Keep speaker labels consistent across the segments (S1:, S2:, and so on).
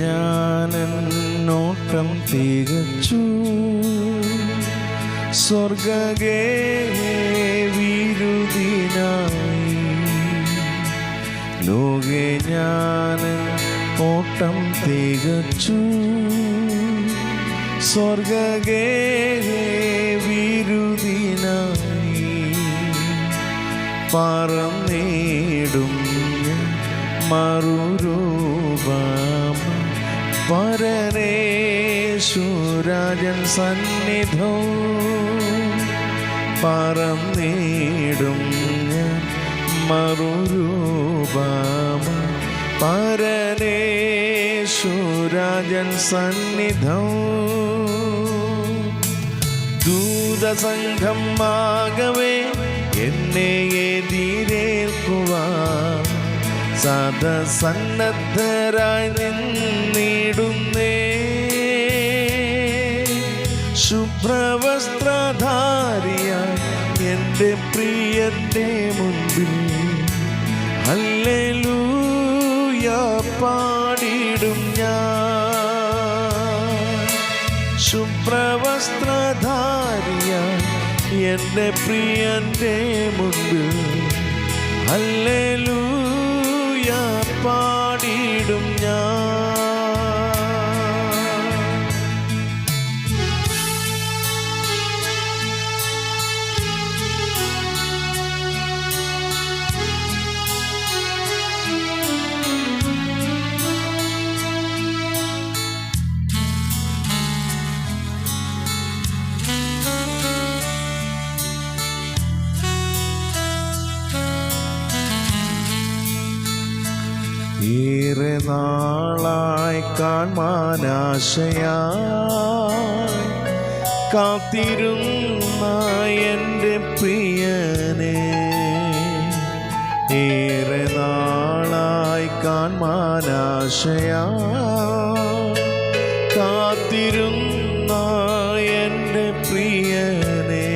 S1: ഞാനോട്ടം തികച്ചു. സ്വർഗേ വിരുദിനായി. ലോകെ ഞാൻ ഓട്ടം തികച്ചു. സ്വർഗേ വിരുദിനായി. പറന്നിടും മറുരൂപം പരനേശുരാജൻ സന്നിധോ. പറന്നിടും മറുരൂപമ. പരനേശുരാജൻ സന്നിധോ. ദൂതസംഘം ആകവേ എന്നെ എതിരേൽക്കുവാൻ സദസന്നദ്ധരായി നിന്നിടുന്നേ. ശുഭ്രവസ്ത്രധാരിയായി എന്റെ പ്രിയന്റെ മുൻപിൽ. അല്ലൂയ പാടിടും ഞാൻ. ശുഭ്രവസ്ത്രധാരിയായി എന്റെ പ്രിയന്റെ മുൻപിൽ. ഹല്ലേലൂയ കാൺമാനാശയായി കാത്തിരുന്ന എന്റെ പ്രിയനെ. ഏറെ നാളായി കാൺമാനാശയായി കാത്തിരുന്ന എന്റെ പ്രിയനെ.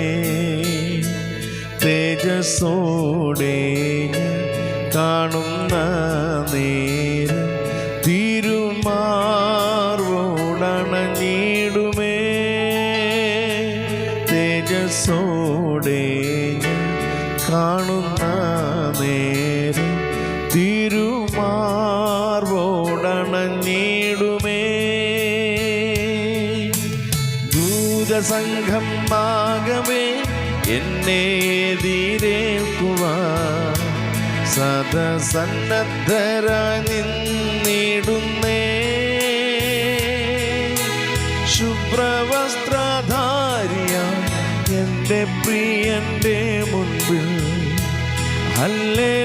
S1: തേജസ്സോടെ കാണുന്ന നേരം എതിരേൽക്കുവാൻ സദസന്നദ്ധരായി നിന്നിടുന്നേ. ശുഭ്രവസ്ത്രധാരിയ എന്റെ പ്രിയന്റെ മുൻപിൽ ഹല്ലേലൂയ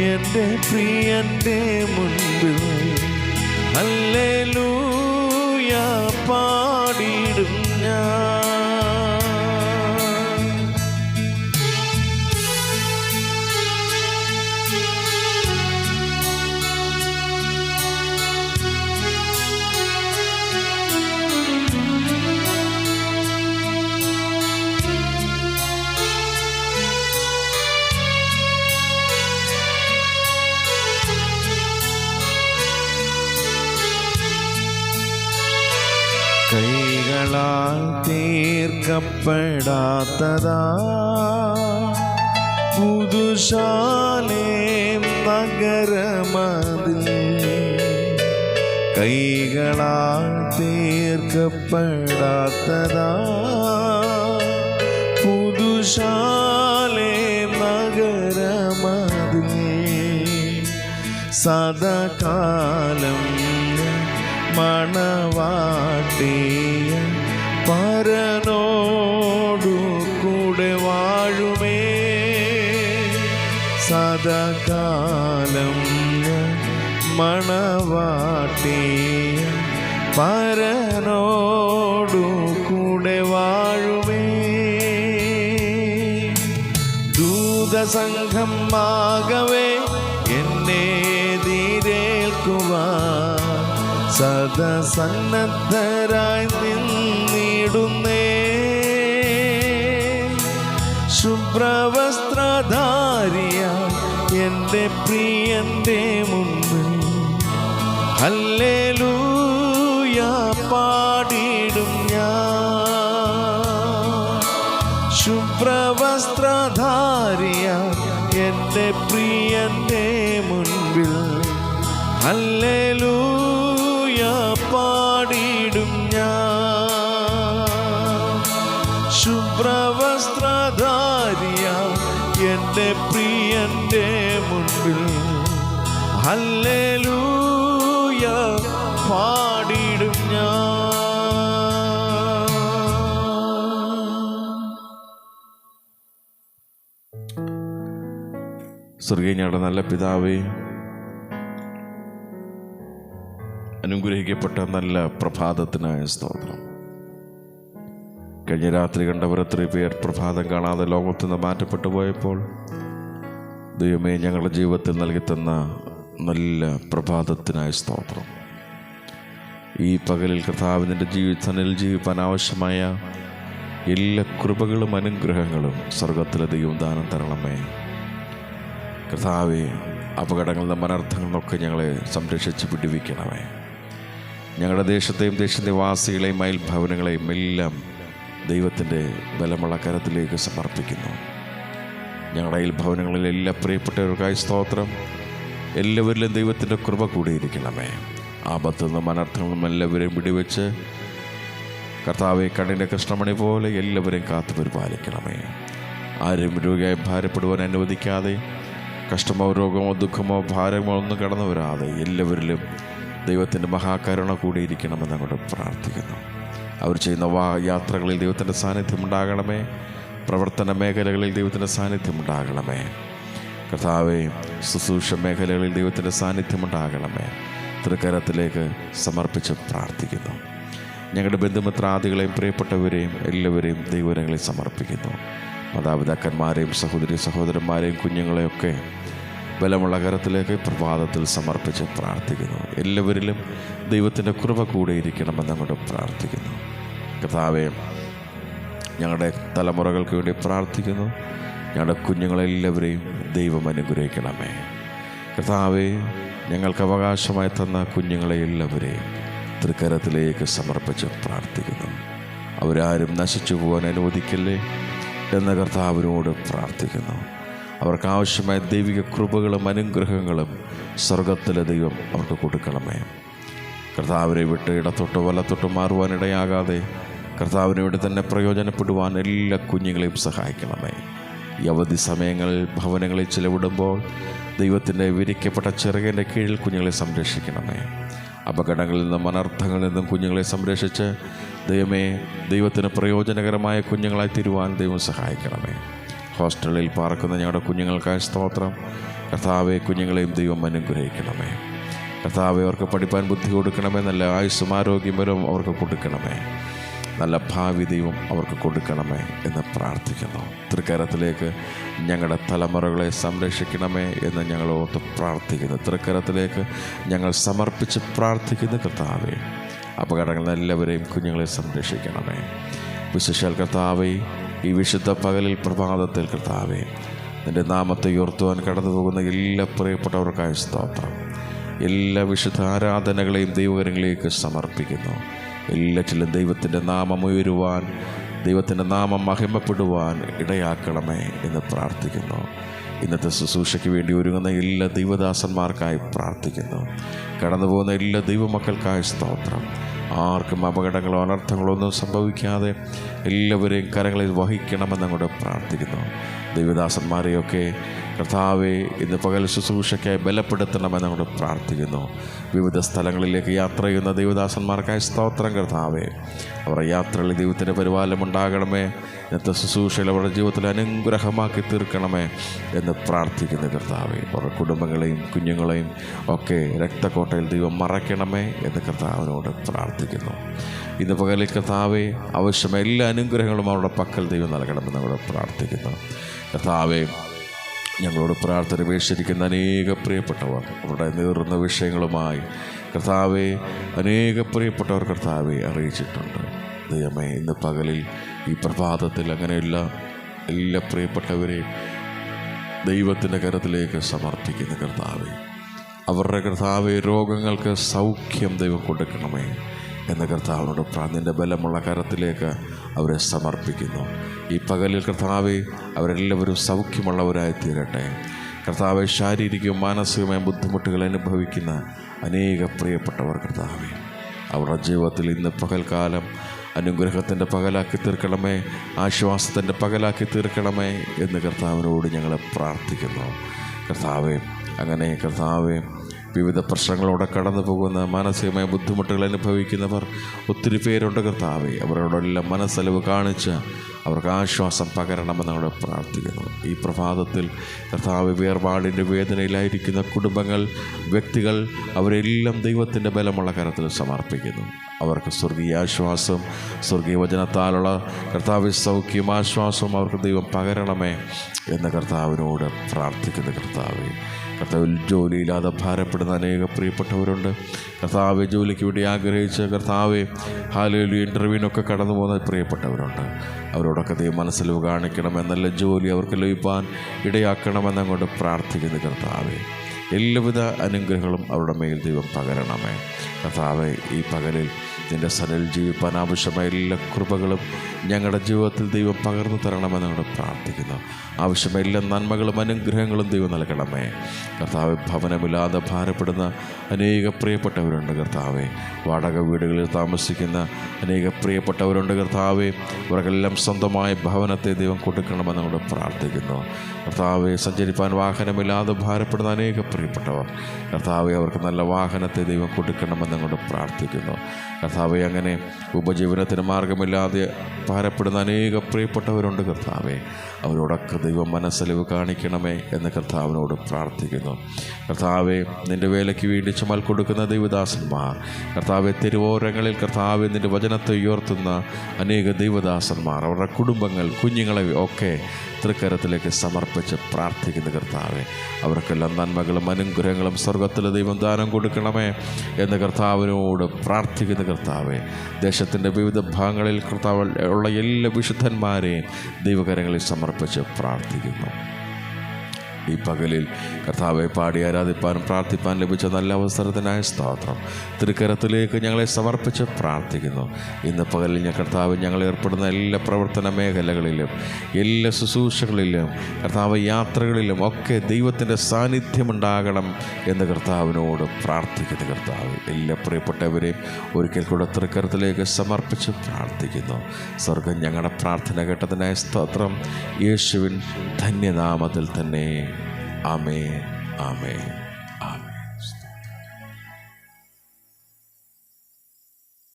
S1: എന്റെ പ്രിയന്റെ മുൻപിൽ. ഹല്ലേലൂയ പാടിടും തീർക്കപ്പെടാത്തതാ പുതുശാലേ നഗരമതിൽ കൈകളാൽ തീർക്കപ്പെടാത്തതാ. പുതുശാലേ നഗരമതിൽ സദകാലം മണവാട്ടിയ പരനോടു സദാകാലം മണവാട്ടേ പരനോടു കൂടെ വാഴുമേ. ദൂതസംഘം ആകവേ എന്നെ തീരേൽക്കുവാ സദസന്നദ്ധരായി ശുഭ്രവസ്ത്രധാരിയ എന്റെ പ്രിയന്റെ മുന്നിൽ ഹല്ലേലൂയ പാടിടും ഞാൻ. ശുഭ്രവസ്ത്രധാരിയ എന്റെ പ്രിയന്റെ മുൻപിൽ ഹല്ലേലൂയ എന്റെ പ്രിയന്റെ മുൻപിൽ. ഹല്ലേലൂയ പാടിടും ഞാൻ. സ്വർഗീയയുടെ നല്ല പിതാവേ അനുഗ്രഹിക്കപ്പെട്ട നല്ല പ്രഭാതത്തിനായ സ്തോത്രം. കഴിഞ്ഞ രാത്രി കണ്ടവർ പേർ പ്രഭാതം കാണാതെ ലോകത്തു നിന്ന് മാറ്റപ്പെട്ടു പോയപ്പോൾ ദൈവമേ ഞങ്ങളുടെ ജീവിതത്തിൽ നൽകി തന്ന നല്ല പ്രഭാതത്തിനായ സ്തോത്രം. ഈ പകലിൽ കർത്താവിന്റെ ജീവിതത്തിൽ ജീവിപ്പാൻ ആവശ്യമായ എല്ലാ കൃപകളും അനുഗ്രഹങ്ങളും സ്വർഗത്തിലെ ദൈവം ദാനം തരണമേ. കർത്താവെ അപകടങ്ങളിൽ നിന്നും അനർത്ഥങ്ങളിൽ ഞങ്ങളെ സംരക്ഷിച്ച് പിടിവിക്കണമേ ഞങ്ങളുടെ ദേശത്തെയും ദേശനിവാസികളെയും അയൽഭവനങ്ങളെയും എല്ലാം ദൈവത്തിന്റെ ബലമുള്ള കരത്തിലേക്ക് സമർപ്പിക്കുന്നു. ഞങ്ങളുടെ അയൽഭവനങ്ങളിലെ എല്ലാ പ്രിയപ്പെട്ടവർക്കായി സ്തോത്രം. എല്ലാവരിലും ദൈവത്തിന്റെ കൃപ കൂടിയിരിക്കണമേ. ആപത്തു നിന്നും അനർത്ഥങ്ങളും എല്ലാവരെയും പിടിവെച്ച് കർത്താവെ കണ്ണിന്റെ കൃഷ്ണമണി പോലെ എല്ലാവരെയും കാത്തു പരിപാലിക്കണമേ. ആരും രോഗിയായി ഭാരപ്പെടുവാൻ അനുവദിക്കാതെ കഷ്ടമോ രോഗമോ ദുഃഖമോ ഭാരമോ ഒന്നും കടന്നു വരാതെ എല്ലാവരിലും ദൈവത്തിന്റെ മഹാകരുണ കൂടിയിരിക്കണമെന്ന് അങ്ങോട്ട് പ്രാർത്ഥിക്കുന്നു. അവർ ചെയ്യുന്ന വാ യാത്രകളിൽ ദൈവത്തിന്റെ സാന്നിധ്യം ഉണ്ടാകണമേ പ്രവർത്തന മേഖലകളിൽ ദൈവത്തിന്റെ സാന്നിധ്യം ഉണ്ടാകണമേ കർത്താവെ ശുശ്രൂഷ മേഖലകളിൽ ദൈവത്തിന്റെ സാന്നിധ്യം ഉണ്ടാകണമേ തൃക്കരത്തിലേക്ക് സമർപ്പിച്ച് പ്രാർത്ഥിക്കുന്നു. ഞങ്ങളുടെ ബന്ധുമിത്രാദികളെയും പ്രിയപ്പെട്ടവരെയും എല്ലാവരെയും ദൈവനങ്ങളെ സമർപ്പിക്കുന്നു. മാതാപിതാക്കന്മാരെയും സഹോദരി സഹോദരന്മാരെയും കുഞ്ഞുങ്ങളെയൊക്കെ ബലമുള്ള കരത്തിലേക്ക് പ്രഭാതത്തിൽ സമർപ്പിച്ച് പ്രാർത്ഥിക്കുന്നു. എല്ലാവരിലും ദൈവത്തിന്റെ കൂടെ ഇരിക്കണമെന്ന് അങ്ങോട്ട് പ്രാർത്ഥിക്കുന്നു. കഥാവേ ഞങ്ങളുടെ തലമുറകൾക്ക് വേണ്ടി പ്രാർത്ഥിക്കുന്നു. ഞങ്ങളുടെ കുഞ്ഞുങ്ങളെല്ലാവരെയും ദൈവം അനുഗ്രഹിക്കണമേ. കർത്താവെ ഞങ്ങൾക്ക് അവകാശമായി തന്ന കുഞ്ഞുങ്ങളെ എല്ലാവരെയും തൃക്കരത്തിലേക്ക് സമർപ്പിച്ച് പ്രാർത്ഥിക്കുന്നു. അവരാരും നശിച്ചു പോകാൻ അനുവദിക്കല്ലേ എന്ന കർത്താവിനോട് പ്രാർത്ഥിക്കുന്നു. അവർക്ക് ആവശ്യമായ ദൈവിക കൃപകളും അനുഗ്രഹങ്ങളും സ്വർഗത്തിലെ ദൈവം അവർക്ക് കൊടുക്കണമേ. കർത്താവിനെ വിട്ട് ഇടത്തൊട്ട് വലത്തൊട്ട് മാറുവാനിടയാകാതെ കർത്താവിനെ വിട്ട് തന്നെ പ്രയോജനപ്പെടുവാൻ എല്ലാ കുഞ്ഞുങ്ങളെയും സഹായിക്കണമേ. ഈ അവധി സമയങ്ങളിൽ ഭവനങ്ങളിൽ ചിലവിടുമ്പോൾ ദൈവത്തിന്റെ വിരിക്കപ്പെട്ട ചെറുകന്റെ കീഴിൽ കുഞ്ഞുങ്ങളെ സംരക്ഷിക്കണമേ. അപകടങ്ങളിൽ നിന്നും അനർത്ഥങ്ങളിൽ നിന്നും കുഞ്ഞുങ്ങളെ സംരക്ഷിച്ച് ദൈവമേ ദൈവത്തിന് പ്രയോജനകരമായ കുഞ്ഞുങ്ങളായി തീരുവാൻ ദൈവം സഹായിക്കണമേ. ഹോസ്റ്റലിൽ പാർക്കുന്ന ഞങ്ങളുടെ കുഞ്ഞുങ്ങൾക്കായ സ്തോത്രം. കർത്താവെ കുഞ്ഞുങ്ങളെയും ദൈവം അനുഗ്രഹിക്കണമേ. കർത്താവെ അവർക്ക് പഠിപ്പാൻ ബുദ്ധി കൊടുക്കണമേ. നല്ല ആയുസ്സും ആരോഗ്യപരവും അവർക്ക് കൊടുക്കണമേ. നല്ല ഭാവി ദൈവം അവർക്ക് കൊടുക്കണമേ എന്ന് പ്രാർത്ഥിക്കുന്നു. തൃക്കരത്തിലേക്ക് ഞങ്ങളുടെ തലമുറകളെ സംരക്ഷിക്കണമേ എന്ന് ഞങ്ങൾ ഓർത്ത് പ്രാർത്ഥിക്കുന്നു. തൃക്കരത്തിലേക്ക് ഞങ്ങൾ സമർപ്പിച്ച് പ്രാർത്ഥിക്കുന്നു കർത്താവെ. അപകടങ്ങളിൽ എല്ലാവരെയും കുഞ്ഞുങ്ങളെ സംരക്ഷിക്കണമേ. വിശേഷാൽ കർത്താവെ ഈ വിശുദ്ധ പകലിൽ പ്രഭാതത്തിൽ കർത്താവെ നിന്റെ നാമത്തെ ഉയർത്തുവാൻ കടന്നു പോകുന്ന എല്ലാ പ്രിയപ്പെട്ടവർക്കായ സ്തോത്രം. എല്ലാ വിശുദ്ധ ആരാധനകളെയും ദൈവകരങ്ങളിലേക്ക് സമർപ്പിക്കുന്നു. എല്ലാറ്റിലും ദൈവത്തിന്റെ നാമം ഉയരുവാൻ ദൈവത്തിന്റെ നാമം മഹിമപ്പെടുവാൻ ഇടയാക്കണമേ എന്ന് പ്രാർത്ഥിക്കുന്നു. ഇന്നത്തെ ശുശ്രൂഷയ്ക്ക് വേണ്ടി ഒരുങ്ങുന്ന എല്ലാ ദൈവദാസന്മാർക്കായി പ്രാർത്ഥിക്കുന്നു. കടന്നു പോകുന്ന എല്ലാ ദൈവമക്കൾക്കായി സ്തോത്രം. ആർക്കും അപകടങ്ങളോ അനർത്ഥങ്ങളോ ഒന്നും സംഭവിക്കാതെ എല്ലാവരെയും കരങ്ങളിൽ വഹിക്കണമെന്ന് അങ്ങോട്ട് പ്രാർത്ഥിക്കുന്നു. ദൈവദാസന്മാരെയൊക്കെ കർത്താവെ ഇന്ന് പകൽ ശുശ്രൂഷയ്ക്കായി ബലപ്പെടുത്തണമെന്ന് നമ്മൾ പ്രാർത്ഥിക്കുന്നു. വിവിധ സ്ഥലങ്ങളിലേക്ക് യാത്ര ചെയ്യുന്ന ദൈവദാസന്മാർക്കായി സ്തോത്രം കർത്താവേ. അവരുടെ യാത്രകളിൽ ദൈവത്തിന്റെ പരിപാലനം ഉണ്ടാകണമേ. ഇന്നത്തെ ശുശ്രൂഷയിൽ അവരുടെ ജീവിതത്തിൽ അനുഗ്രഹമാക്കി തീർക്കണമേ എന്ന് പ്രാർത്ഥിക്കുന്നു കർത്താവെ. അവരുടെ കുടുംബങ്ങളെയും കുഞ്ഞുങ്ങളെയും ഒക്കെ രക്തക്കോട്ടയിൽ ദൈവം മറയ്ക്കണമേ എന്ന് കർത്താവിനോട് പ്രാർത്ഥിക്കുന്നു. ഇന്ന് പകലിൽ കർത്താവെ ആവശ്യമായ എല്ലാ അനുഗ്രഹങ്ങളും അവരുടെ പക്കൽ ദൈവം നൽകണമെന്ന് അവിടെ പ്രാർത്ഥിക്കുന്നു. കർത്താവെ ഞങ്ങളോട് പ്രാർത്ഥന വീക്ഷിച്ചിരിക്കുന്ന അനേക പ്രിയപ്പെട്ടവർ അവരുടെ നേറുന്ന വിഷയങ്ങളുമായി. കർത്താവെ അനേക പ്രിയപ്പെട്ടവർ കർത്താവെ അറിയിച്ചിട്ടുണ്ട്. ദൈവമേ ഇന്ന് പകലിൽ ഈ പ്രഭാതത്തിൽ അങ്ങനെയുള്ള എല്ലാ പ്രിയപ്പെട്ടവരെയും ദൈവത്തിന്റെ കരത്തിലേക്ക് സമർപ്പിക്കുന്ന കർത്താവെ അവരുടെ കർത്താവെ രോഗങ്ങൾക്ക് സൗഖ്യം ദൈവം കൊടുക്കണമേ എന്ന കർത്താവിനോട് പ്രാന്തിന്റെ ബലമുള്ള കരത്തിലേക്ക് അവരെ സമർപ്പിക്കുന്നു. ഈ പകലിൽ കർത്താവെ അവരെല്ലാവരും സൗഖ്യമുള്ളവരായി തീരട്ടെ കർത്താവെ ശാരീരികവും മാനസികമായ ബുദ്ധിമുട്ടുകൾ അനുഭവിക്കുന്ന അനേക പ്രിയപ്പെട്ടവർ കർത്താവെ അവരുടെ ജീവിതത്തിൽ ഇന്ന് പകൽക്കാലം അനുഗ്രഹത്തിന്റെ പകലാക്കി തീർക്കണമേ ആശ്വാസത്തിന്റെ പകലാക്കി തീർക്കണമേ എന്ന് കർത്താവിനോട് ഞങ്ങൾ പ്രാർത്ഥിക്കുന്നു. കർത്താവെ അങ്ങനെ കർത്താവെ വിവിധ പ്രശ്നങ്ങളോടെ കടന്നു പോകുന്ന മാനസികമായ ബുദ്ധിമുട്ടുകൾ അനുഭവിക്കുന്നവർ ഒത്തിരി പേരുണ്ട് കർത്താവെ. അവരോടെല്ലാം മനസ്സലിവ് കാണിച്ച് അവർക്ക് ആശ്വാസം പകരണമെന്ന് ഞങ്ങൾ പ്രാർത്ഥിക്കുന്നു. ഈ പ്രഭാതത്തിൽ കർത്താവ് വേർപാടിന്റെ വേദനയിലായിരിക്കുന്ന കുടുംബങ്ങൾ വ്യക്തികൾ അവരെല്ലാം ദൈവത്തിന്റെ ബലമുള്ള കരത്തിൽ സമർപ്പിക്കുന്നു. അവർക്ക് സ്വർഗീയ ആശ്വാസം സ്വർഗീയ വചനത്താലുള്ള കർത്താവ് സൗഖ്യം ആശ്വാസവും അവർക്ക് ദൈവം പകരണമേ എന്ന് കർത്താവിനോട് പ്രാർത്ഥിക്കുന്ന കർത്താവ്. കർത്താവിൽ ജോലിയില്ലാതെ ഭാരപ്പെടുന്ന അനേക പ്രിയപ്പെട്ടവരുണ്ട്. കർത്താവ് ജോലിക്ക് വേണ്ടി ആഗ്രഹിച്ച് കർത്താവ് ഹാലിയിൽ ഇന്റർവ്യൂവിനൊക്കെ കടന്നു പോകുന്ന പ്രിയപ്പെട്ടവരുണ്ട്. അവരോടൊക്കെ ദൈവം കാണിക്കണം എന്നല്ല ജോലി അവർക്ക് ലഭിപ്പാൻ ഇടയാക്കണമെന്നങ്ങോട്ട് പ്രാർത്ഥിക്കുന്ന കർത്താവെ. എല്ലാവിധ അനുഗ്രഹങ്ങളും അവരുടെ മേൽ ദൈവം പകരണമേ. കർത്താവെ ഈ പകലിൽ നിന്റെ സനൽ ജീവിപ്പാൻ ആവശ്യമായ എല്ലാ കൃപകളും ഞങ്ങളുടെ ജീവിതത്തിൽ ദൈവം പകർന്നു തരണമെന്ന് ഞങ്ങൾ പ്രാർത്ഥിക്കുന്നു. ആവശ്യമായ എല്ലാ നന്മകളും അനുഗ്രഹങ്ങളും ദൈവം നൽകണമേ. കർത്താവ് ഭവനമില്ലാതെ ഭാരപ്പെടുന്ന അനേക പ്രിയപ്പെട്ടവരുണ്ട് കർത്താവെ. വാടക വീടുകളിൽ താമസിക്കുന്ന അനേക പ്രിയപ്പെട്ടവരുണ്ട് കർത്താവെ. ഇവർക്കെല്ലാം സ്വന്തമായ ഭവനത്തെ ദൈവം കൊടുക്കണമെന്ന് ഞങ്ങൾ പ്രാർത്ഥിക്കുന്നു. കർത്താവെ സഞ്ചരിപ്പാൻ വാഹനമില്ലാതെ ഭാരപ്പെടുന്ന അനേക പ്രിയപ്പെട്ടവർ. കർത്താവെ അവർക്ക് നല്ല വാഹനത്തെ ദൈവം കൊടുക്കണമെന്ന് ഞങ്ങൾ പ്രാർത്ഥിക്കുന്നു. കർത്താവെ അങ്ങനെ ഉപജീവനത്തിന് മാർഗമില്ലാതെ ഭാരപ്പെടുന്ന അനേക പ്രിയപ്പെട്ടവരുണ്ട് കർത്താവെ. അവരോടൊക്കെ ദൈവം മനസ്സലിവ് കാണിക്കണമേ എന്ന് കർത്താവിനോട് പ്രാർത്ഥിക്കുന്നു. കർത്താവെ നിന്റെ വേലയ്ക്ക് വേണ്ടി ചുമൽ കൊടുക്കുന്ന ദൈവദാസന്മാർ കർത്താവെ തിരുവോരങ്ങളിൽ കർത്താവെ നിന്റെ വചനത്തെ ഉയർത്തുന്ന അനേക ദൈവദാസന്മാർ അവരുടെ കുടുംബങ്ങൾ കുഞ്ഞുങ്ങളെ ഒക്കെ തൃക്കരത്തിലേക്ക് സമർപ്പിച്ച് പ്രാർത്ഥിക്കുന്ന കർത്താവെ അവർക്കെല്ലാം നന്മകളും അനുഗ്രഹങ്ങളും സ്വർഗത്തിലെ ദൈവം ദാനം കൊടുക്കണമേ എന്ന് കർത്താവിനോട് പ്രാർത്ഥിക്കുന്ന കർത്താവെ ദേശത്തിന്റെ വിവിധ ഭാഗങ്ങളിൽ കർത്താവ് ഉള്ള എല്ലാ വിശുദ്ധന്മാരെയും ദൈവകരങ്ങളിൽ സമർപ്പിച്ച് പ്രാർത്ഥിക്കുന്നു. ഈ പകലിൽ കർത്താവെ പാടി ആരാധിപ്പാനും പ്രാർത്ഥിപ്പാൻ ലഭിച്ച നല്ല അവസരത്തിനായ സ്തോത്രം. തിരുക്കരത്തിലേക്ക് ഞങ്ങളെ സമർപ്പിച്ച് പ്രാർത്ഥിക്കുന്നു. ഇന്ന് പകലിൽ ഞാൻ കർത്താവ് ഞങ്ങൾ ഏർപ്പെടുന്ന എല്ലാ പ്രവർത്തന മേഖലകളിലും എല്ലാ ശുശ്രൂഷകളിലും കർത്താവ് യാത്രകളിലും ഒക്കെ ദൈവത്തിന്റെ സാന്നിധ്യമുണ്ടാകണം എന്ന് കർത്താവിനോട് പ്രാർത്ഥിക്കുന്നു കർത്താവ്. എല്ലാ പ്രിയപ്പെട്ടവരെയും ഒരിക്കൽ കൂടെ തൃക്കരത്തിലേക്ക് സമർപ്പിച്ച് പ്രാർത്ഥിക്കുന്നു. സ്വർഗം ഞങ്ങളുടെ പ്രാർത്ഥന കേട്ടതിനായ സ്തോത്രം. യേശുവിൻ ധന്യനാമത്തിൽ തന്നെ. Amén. Amén.